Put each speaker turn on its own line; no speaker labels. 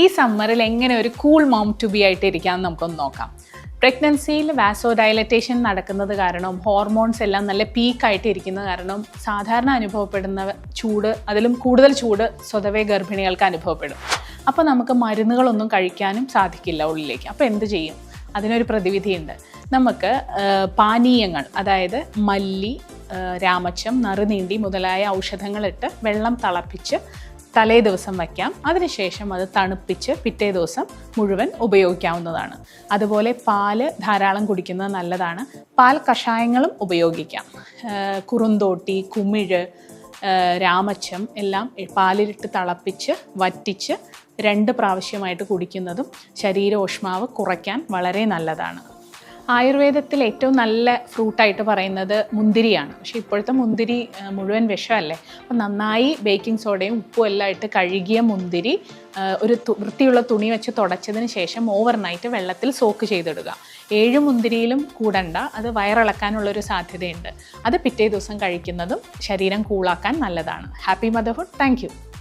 ഈ സമ്മറിൽ എങ്ങനെ ഒരു കൂൾ മോം ടു ബി ആയിട്ട് ഇരിക്കാമെന്ന് നമുക്കൊന്ന് നോക്കാം. പ്രഗ്നൻസിയിൽ വാസോ ഡയലറ്റേഷൻ നടക്കുന്നത് കാരണം ഹോർമോൺസ് എല്ലാം നല്ല പീക്കായിട്ട് ഇരിക്കുന്ന കാരണം സാധാരണ അനുഭവപ്പെടുന്ന ചൂട് അതിലും കൂടുതൽ ചൂട് സ്വതവേ ഗർഭിണികൾക്ക് അനുഭവപ്പെടും. അപ്പോൾ നമുക്ക് മരുന്നുകളൊന്നും കഴിക്കാനും സാധിക്കില്ല ഉള്ളിലേക്ക്. അപ്പോൾ എന്ത് ചെയ്യും? അതിനൊരു പ്രതിവിധിയുണ്ട്. നമുക്ക് പാനീയങ്ങൾ അതായത് മല്ലി രാമച്ചം നറുനീണ്ടി മുതലായ ഔഷധങ്ങളിട്ട് വെള്ളം തിളപ്പിച്ച് തലേ ദിവസം വയ്ക്കാം. അതിനുശേഷം അത് തണുപ്പിച്ച് പിറ്റേ ദിവസം മുഴുവൻ ഉപയോഗിക്കാവുന്നതാണ്. അതുപോലെ പാൽ ധാരാളം കുടിക്കുന്നത് നല്ലതാണ്. പാൽ കഷായങ്ങളും ഉപയോഗിക്കാം. കുറുന്തോട്ടി കുമിഴ് രാമച്ചം എല്ലാം പാലിലിട്ട് തിളപ്പിച്ച് വറ്റിച്ച് രണ്ട് പ്രാവശ്യമായിട്ട് കുടിക്കുന്നതും ശരീരോഷ്മാവ് കുറയ്ക്കാൻ വളരെ നല്ലതാണ്. ആയുർവേദത്തിൽ ഏറ്റവും നല്ല ഫ്രൂട്ടായിട്ട് പറയുന്നത് മുന്തിരിയാണ്. പക്ഷേ ഇപ്പോഴത്തെ മുന്തിരി മുഴുവൻ വിഷമല്ലേ? അപ്പം നന്നായി ബേക്കിംഗ് സോഡയും ഉപ്പും എല്ലാം ഇട്ട് കഴുകിയ മുന്തിരി ഒരു വൃത്തിയുള്ള തുണി വെച്ച് തുടച്ചതിന് ശേഷം ഓവർനൈറ്റ് വെള്ളത്തിൽ സോക്ക് ചെയ്തിടുക. ഏഴ് മുന്തിരിയിലും കൂടണ്ട അത് വയറിളക്കാനുള്ളൊരു സാധ്യതയുണ്ട്. അത് പിറ്റേ ദിവസം കഴിക്കുന്നതും ശരീരം കൂളാക്കാൻ നല്ലതാണ്. Happy motherhood. താങ്ക്